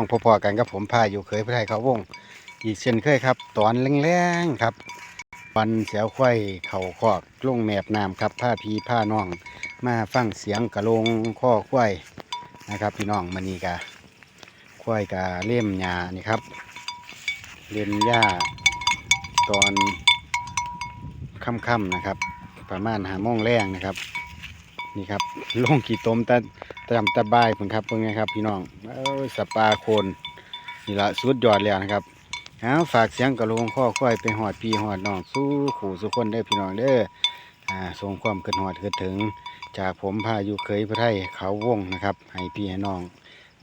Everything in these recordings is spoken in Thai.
ต้องพอๆกันกับผมพาอยู่เคยพระไทยเขาวง อีกเช่นเคยครับ ตอนแรงๆครับปันเสียวควายเข่าคอกลุ่งแมบน้ำครับผ้าพีผ้าน้อง มาฟังเสียงกระลงข้อควายนะครับพี่น้องมันีกะควายกะเล่มหญ้านี่ครับ เล่มหญ้าตอนค่ำๆนะครับ ประมาณหาโมงแรงนะครับ นี่ครับลงกี่ต้มตะตะจำตะบายผมครับเพิ่งไงครับ พี่น้องเอ้ยสปาโคนนี่ละสุดยอดแล้วนะครับเอาฝากเสียงกระโลงข้อควายไปหอดพี่หอดน้องสู้ขู่สู้คนเด้พี่น้องเด้ออ่าส่งความขึ้นหอดขึ้นถึง จากผมพายุเคยพระไทยเขาวงนะครับ ให้พี่ให้น้อง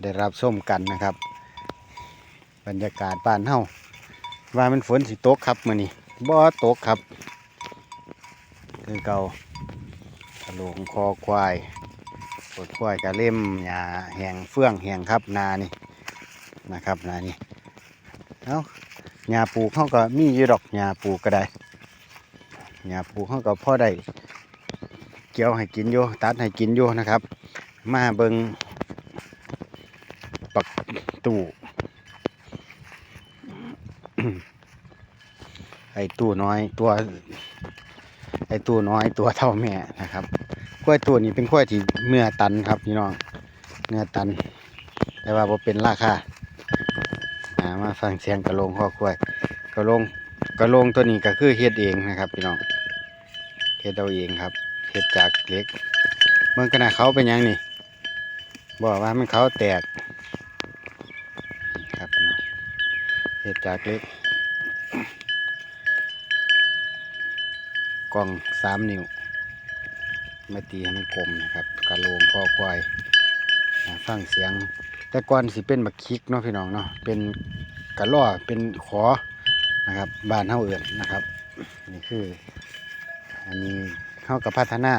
ได้รับส้มกันนะครับ บรรยากาศบ้านเฮาว่ามันฝนสิตกครับมื้อนี้บ่ตกครับ คือเก่า หลงคอควายปวดควายกระเล่มหญ้าแหงเฟื่องแหงครับนานี่นะครับนานี่เอ้าหญ้าปลูกเขาก็มีอยู่ดอกหญ้าปลูกก็ได้หญ้าปลูกเขาก็พ่อได้เกี่ยวให้กินอยู่ตัดให้กินอยู่นะครับ มาเบิงปักตู้ไอ้ตู้น้อยตัว ไอ้ตู้น้อยตัวเท่าแม่นะครับ กล้วยตัวนี้เป็นกล้วยที่เมื่อตันครับพี่น้องเนื้อตัน แต่ว่าบ่เป็นราคาอามาฟังเสียงกระโลงข้อกล้วยกระโลงกระโลงตัวนี้ก็คือเฮ็ดเองนะครับพี่น้องเฮ็ดเอาเองครับเฮ็ดจากเล็กเมื่อขณะเขาเป็นยังนี่บอกว่ามันเขาแตกครับพี่น้องเฮ็ดจากเล็กกล่องสามนิ้ว มาตีให้มันกลมนะครับกระโลงข้อควายอ่าฟังเสียง แต่ก่อนสิเป็นบักคิกเนาะพี่น้องเนาะเป็นกระล่อเป็นขอนะครับบานเฮาเอื่นนะครับ นี่คือ อันนี้เข้ากับพัฒนา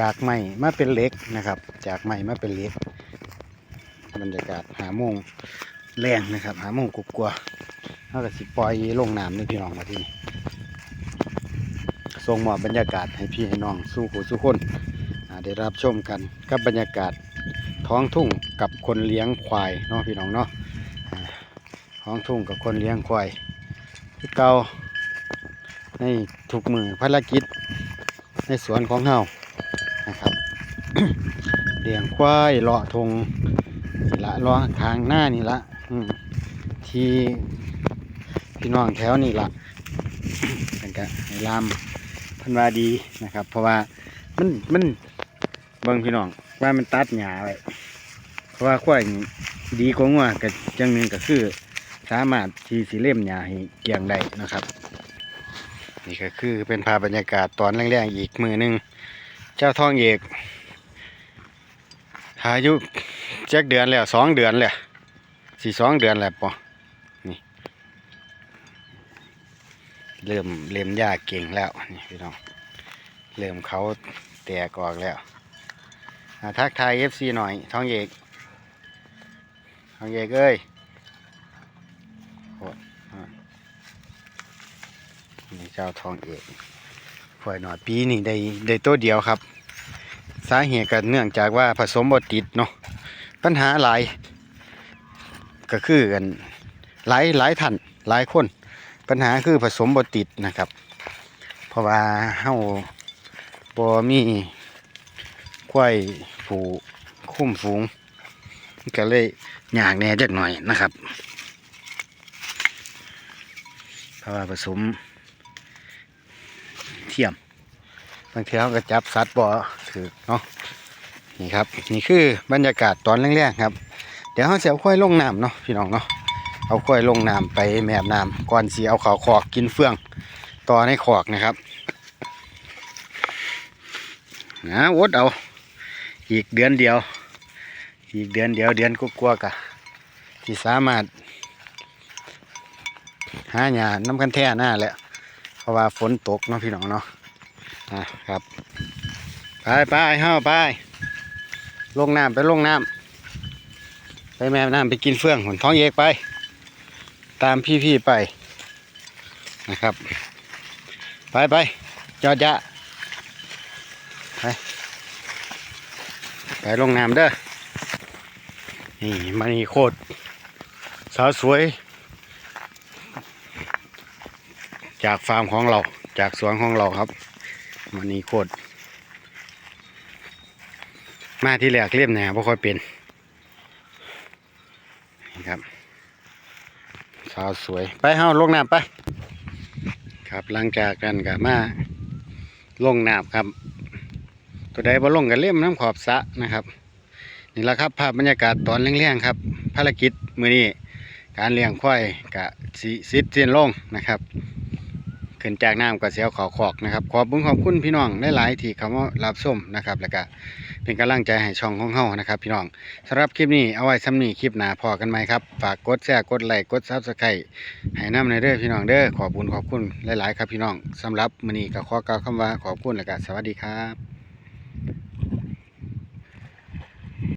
จากไม้มาเป็นเล็กนะครับ จากไม้มาเป็นเล็กบรรยากาศหาโมงแรงนะครับ หาโมงกลัวๆเขากับสิปล่อยลงน้ำในพี่น้องมาที่นี่ ส่งมอบบรรยากาศให้พี่ให้น้องสู้ผู้สู้คนได้รับชมกันกับบรรยากาศท้องทุ่งกับคนเลี้ยงควายเนาะพี่น้องเนาะท้องทุ่งกับคนเลี้ยงควายคือเก่าในทุกมือภารกิจในสวนของเฮานะครับเลี้ยงควายเลาะทงนี่ละเลาะทางหน้านี่ละที่พี่น้องแถวนี่ละเป็นกะให้ลาม พันวาดีนะครับ เพราะว่ามันมันเบิ่งพี่น้องว่ามันตัดหญ้าไว้เพราะว่าควายดีกว่างัวกับจังหนึ่งก็คือ สามารถที่สิเล่มหญ้าให้เกลียงได้นะครับ นี่ก็คือเป็นภาพบรรยากาศตอนแรงๆอีกมือหนึ่งเจ้าทองเอกอายุเจ็ดเดือนแล้วสองเดือนแล้วสี่สองเดือนแล้วปอ เริ่มเล่มยาเก่งแล้วนี่พี่น้องเริ่มเขาแตกออกแล้วทักทายเอฟซีหน่อยทองเอกทองเอกเอ้ยนี่เจ้าทองเอกฝอยหน่อดปีนี่ได้ได้ตัวเดียวครับ สาเหตุก็เนื่องจากว่าผสมบดติดเนาะปัญหาหลาย ก็คือกันหลายหลายท่านหลายคน ปัญหาคือผสมบดติดนะครับ เพราะว่าเฮาบ่มีควยผูคุ้มฝูง ก็เลยยากแน่จักหน่อยนะครับ เพราะว่าผสมเทียมบางทีเขาก็จับสัตว์บ่ถือเนาะนี่ครับ นี่คือบรรยากาศตอนแรกๆครับ เดี๋ยวเขาจะเอาควายลงน้ำเนาะพี่น้องเนาะ เอาควยลงน้ำไปแมบน้ำก่อนสีเอาเขาขอกกินเฟืองต่อในขอกนะครับนะวดเอา อีกเดือนเดียว อีกเดือนเดียวเดือนกลัวกะที่สามารถ หาหยาน้ำกันแท่หน้าแหละเพราะว่าฝนตกเนาะพี่น้องเนาะอะครับ ไปไปเฮ้าไป ลงน้ำไปลงน้ำไปแม่น้ำไปกินเฟื่องหนท้องเอกไป ตามพี่ๆไปนะครับ ไปไปจอดยะไปไปลงน้ำเด้อนี่มันนี่โคตรสาวสวย จากฟาร์มของเราจากสวนของเราครับมันนี้โคตรมาที่แรกเรียบแหน่บ่ค่อยเป็นนะครับาวสวย ไปเฮาลงน้ำไป ครับหลังจากกันกับมาลงน้ำครับ ตัวใดบ่ลงกันเล่มน้ำขอบสะนะครับ นี่แหละครับภาพบรรยากาศตอนเลี้ยงๆครับ ภารกิจมือนี้การเลี้ยงควายกะสิสิทธิ์เสียนลงนะครับขึ้นจากน้ำก็เสียวขอขอกนะครับ ขอบคุญขอบคุณพี่น้องหลายๆที่เข้ามารับชมนะครับแล้วก็ เป็นกำลังใจให้ช่องของเฮานะครับพี่น้องสำหรับคลิปนี้เอาไว้ซ้ำนี้คลิปหน้าพอกันไหมครับ ฝากกดแชร์กดไลค์กดซับสไครต์ให้น้ำในเด้อพี่น้องเด้อขอบคุณขอบคุณหลาย ๆ ครับพี่น้องสำหรับมื้อนี้ก็ขอกล่าวคำว่าขอบคุณและก็สวัสดีครับ